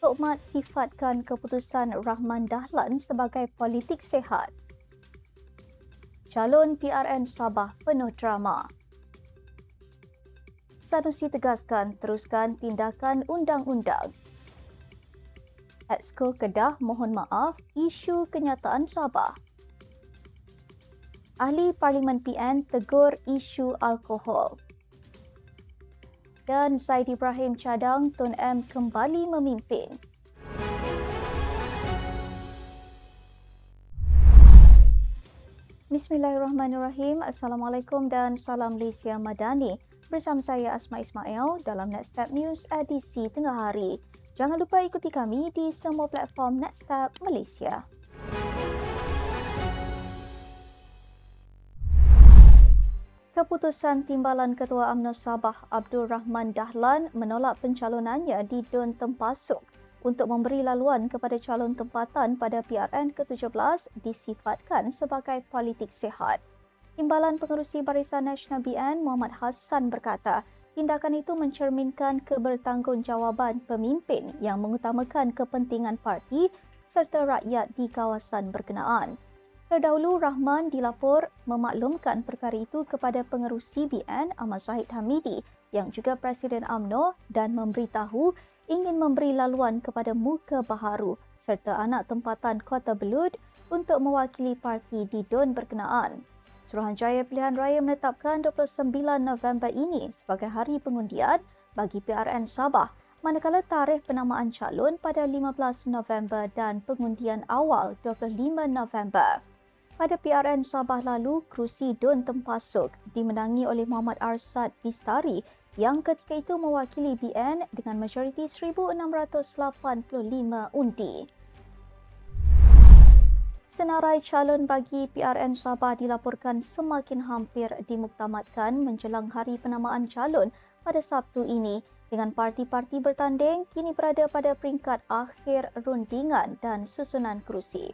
Tok Mat sifatkan keputusan Rahman Dahlan sebagai politik sehat. Calon PRN Sabah penuh drama. Sanusi tegaskan teruskan tindakan undang-undang. Exco Kedah mohon maaf isu kenyataan Sabah. Ahli Parlimen PN tegur isu alkohol dan Zaid Ibrahim cadang Tun M kembali memimpin. Bismillahirrahmanirrahim. Assalamualaikum dan salam Malaysia Madani. Bersama saya Asma Ismail dalam Nextstep News edisi tengah hari. Jangan lupa ikuti kami di semua platform Nextstep Malaysia. Keputusan Timbalan Ketua UMNO Sabah Abdul Rahman Dahlan menolak pencalonannya di Dun Tempasuk untuk memberi laluan kepada calon tempatan pada PRN ke-17 disifatkan sebagai politik sehat. Timbalan Pengerusi Barisan Nasional BN Muhammad Hassan berkata, tindakan itu mencerminkan kebertanggungjawaban pemimpin yang mengutamakan kepentingan parti serta rakyat di kawasan berkenaan. Terdahulu Rahman dilapor memaklumkan perkara itu kepada pengerusi BN Ahmad Zahid Hamidi yang juga Presiden AMNO dan memberitahu ingin memberi laluan kepada muka baharu serta anak tempatan Kota Belud untuk mewakili parti di DUN berkenaan. Suruhanjaya Pilihan Raya menetapkan 29 November ini sebagai hari pengundian bagi PRN Sabah manakala tarikh penamaan calon pada 15 November dan pengundian awal 25 November. Pada PRN Sabah lalu, kerusi Dun Tempasuk dimenangi oleh Muhammad Arsad Bistari yang ketika itu mewakili BN dengan majoriti 1685 undi. Senarai calon bagi PRN Sabah dilaporkan semakin hampir dimuktamadkan menjelang hari penamaan calon pada Sabtu ini dengan parti-parti bertanding kini berada pada peringkat akhir rundingan dan susunan kerusi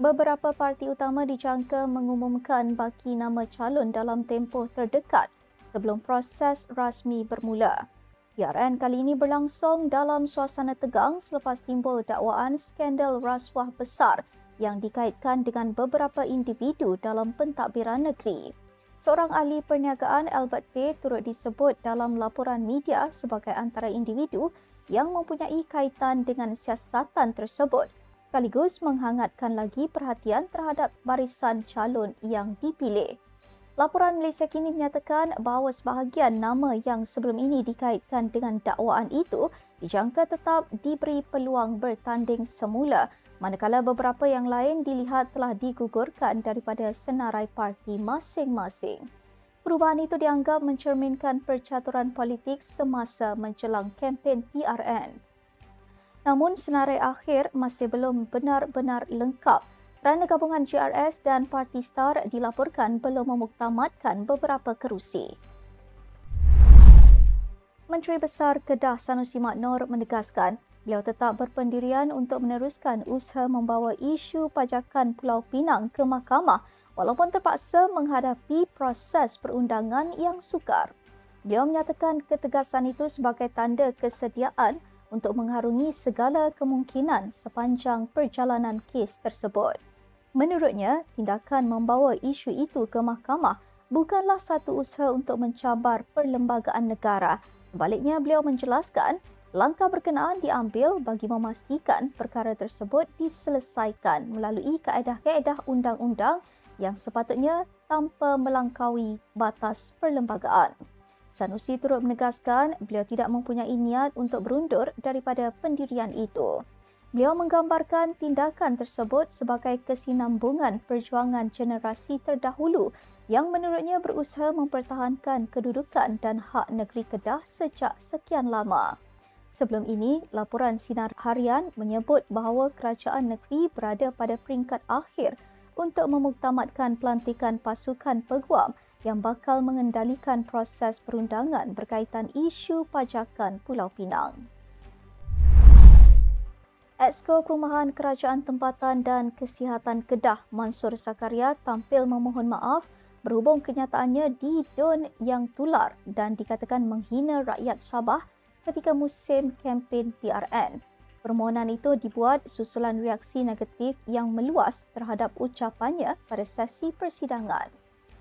beberapa parti utama dijangka mengumumkan baki nama calon dalam tempoh terdekat sebelum proses rasmi bermula. PRN kali ini berlangsung dalam suasana tegang selepas timbul dakwaan skandal rasuah besar yang dikaitkan dengan beberapa individu dalam pentadbiran negeri. Seorang ahli perniagaan Albert T turut disebut dalam laporan media sebagai antara individu yang mempunyai kaitan dengan siasatan tersebut sekaligus menghangatkan lagi perhatian terhadap barisan calon yang dipilih. Laporan Malaysia kini menyatakan bahawa sebahagian nama yang sebelum ini dikaitkan dengan dakwaan itu dijangka tetap diberi peluang bertanding semula manakala beberapa yang lain dilihat telah digugurkan daripada senarai parti masing-masing. Perubahan itu dianggap mencerminkan percaturan politik semasa menjelang kempen PRN. Namun senarai akhir masih belum benar-benar lengkap kerana gabungan GRS dan Parti Star dilaporkan belum memuktamadkan beberapa kerusi. Menteri Besar Kedah Sanusi Maknor menegaskan beliau tetap berpendirian untuk meneruskan usaha membawa isu pajakan Pulau Pinang ke mahkamah walaupun terpaksa menghadapi proses perundangan yang sukar. Beliau menyatakan ketegasan itu sebagai tanda kesediaan untuk mengharungi segala kemungkinan sepanjang perjalanan kes tersebut. Menurutnya, tindakan membawa isu itu ke mahkamah bukanlah satu usaha untuk mencabar perlembagaan negara. Sebaliknya, beliau menjelaskan langkah berkenaan diambil bagi memastikan perkara tersebut diselesaikan melalui kaedah-kaedah undang-undang yang sepatutnya tanpa melangkaui batas perlembagaan. Sanusi turut menegaskan beliau tidak mempunyai niat untuk berundur daripada pendirian itu. Beliau menggambarkan tindakan tersebut sebagai kesinambungan perjuangan generasi terdahulu yang menurutnya berusaha mempertahankan kedudukan dan hak negeri Kedah sejak sekian lama. Sebelum ini, laporan Sinar Harian menyebut bahawa kerajaan negeri berada pada peringkat akhir untuk memuktamadkan pelantikan pasukan peguam yang bakal mengendalikan proses perundangan berkaitan isu pajakan Pulau Pinang. Exco Perumahan Kerajaan Tempatan dan Kesihatan Kedah Mansur Sakaria tampil memohon maaf berhubung kenyataannya di Don yang tular dan dikatakan menghina rakyat Sabah ketika musim kempen PRN. Permohonan itu dibuat susulan reaksi negatif yang meluas terhadap ucapannya pada sesi persidangan.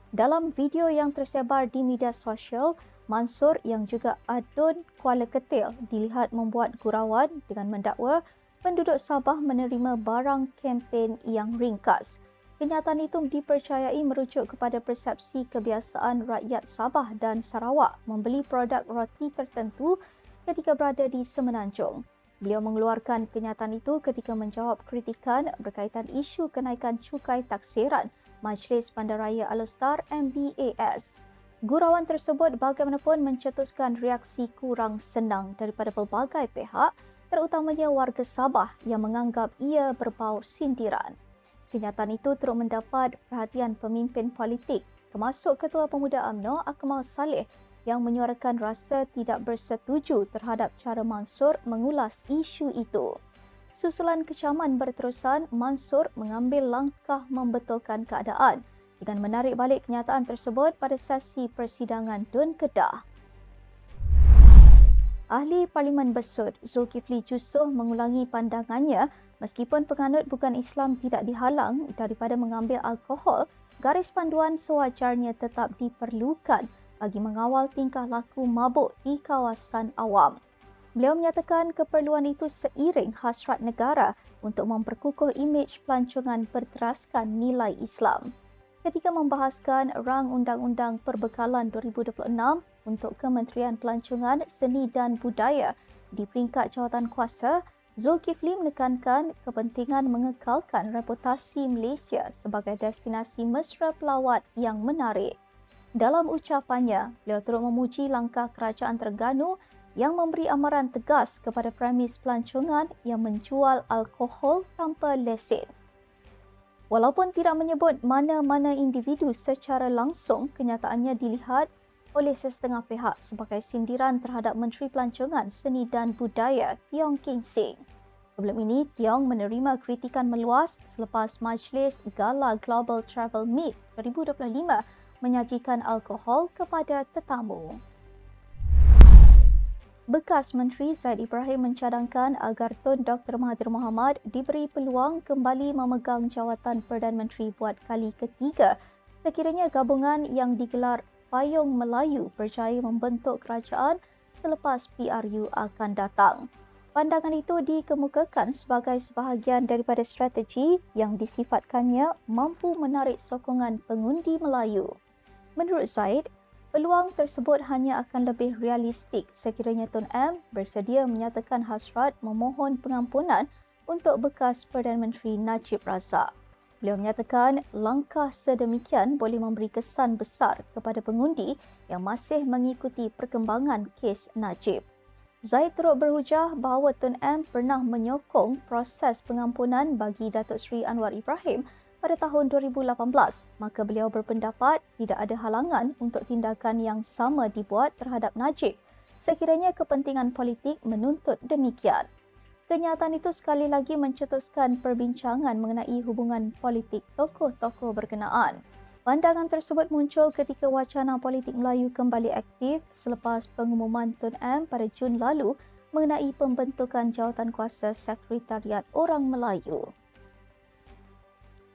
Dalam video yang tersebar di media sosial, Mansur yang juga adun Kuala Ketil dilihat membuat gurauan dengan mendakwa penduduk Sabah menerima barang kempen yang ringkas. Kenyataan itu dipercayai merujuk kepada persepsi kebiasaan rakyat Sabah dan Sarawak membeli produk roti tertentu ketika berada di Semenanjung. Beliau mengeluarkan kenyataan itu ketika menjawab kritikan berkaitan isu kenaikan cukai taksiran Majlis Bandaraya Alustar MBAS. Gurauan tersebut bagaimanapun mencetuskan reaksi kurang senang daripada pelbagai pihak terutamanya warga Sabah yang menganggap ia berbau sindiran. Kenyataan itu terus mendapat perhatian pemimpin politik termasuk Ketua Pemuda UMNO Akmal Saleh yang menyuarakan rasa tidak bersetuju terhadap cara Mansur mengulas isu itu. Susulan kecaman berterusan, Mansur mengambil langkah membetulkan keadaan dengan menarik balik kenyataan tersebut pada sesi persidangan Dun Kedah. Ahli Parlimen Besut Zulkifli Jusoh mengulangi pandangannya meskipun penganut bukan Islam tidak dihalang daripada mengambil alkohol, garis panduan sewajarnya tetap diperlukan bagi mengawal tingkah laku mabuk di kawasan awam. Beliau menyatakan keperluan itu seiring hasrat negara untuk memperkukuh imej pelancongan berteraskan nilai Islam. Ketika membahaskan rang Undang-Undang Perbekalan 2026 untuk Kementerian Pelancongan, Seni dan Budaya di peringkat jawatan kuasa, Zulkifli menekankan kepentingan mengekalkan reputasi Malaysia sebagai destinasi mesra pelawat yang menarik. Dalam ucapannya, beliau turut memuji langkah kerajaan Terengganu yang memberi amaran tegas kepada premis pelancongan yang menjual alkohol tanpa lesen. Walaupun tidak menyebut mana-mana individu secara langsung, kenyataannya dilihat oleh sesetengah pihak sebagai sindiran terhadap Menteri Pelancongan, Seni dan Budaya Tiong King Sing. Sebelum ini, Tiong menerima kritikan meluas selepas Majlis Gala Global Travel Meet 2025 menyajikan alkohol kepada tetamu. Bekas Menteri Zaid Ibrahim mencadangkan agar Tun Dr. Mahathir Mohamad diberi peluang kembali memegang jawatan Perdana Menteri buat kali ketiga sekiranya gabungan yang digelar Payung Melayu percaya membentuk kerajaan selepas PRU akan datang. Pandangan itu dikemukakan sebagai sebahagian daripada strategi yang disifatkannya mampu menarik sokongan pengundi Melayu. Menurut Zaid, peluang tersebut hanya akan lebih realistik sekiranya Tun M bersedia menyatakan hasrat memohon pengampunan untuk bekas Perdana Menteri Najib Razak. Beliau menyatakan langkah sedemikian boleh memberi kesan besar kepada pengundi yang masih mengikuti perkembangan kes Najib. Zaid turut berhujah bahawa Tun M pernah menyokong proses pengampunan bagi Datuk Seri Anwar Ibrahim pada tahun 2018, maka beliau berpendapat tidak ada halangan untuk tindakan yang sama dibuat terhadap Najib sekiranya kepentingan politik menuntut demikian. Kenyataan itu sekali lagi mencetuskan perbincangan mengenai hubungan politik tokoh-tokoh berkenaan. Pandangan tersebut muncul ketika wacana politik Melayu kembali aktif selepas pengumuman Tun M pada Jun lalu mengenai pembentukan jawatan kuasa Sekretariat Orang Melayu.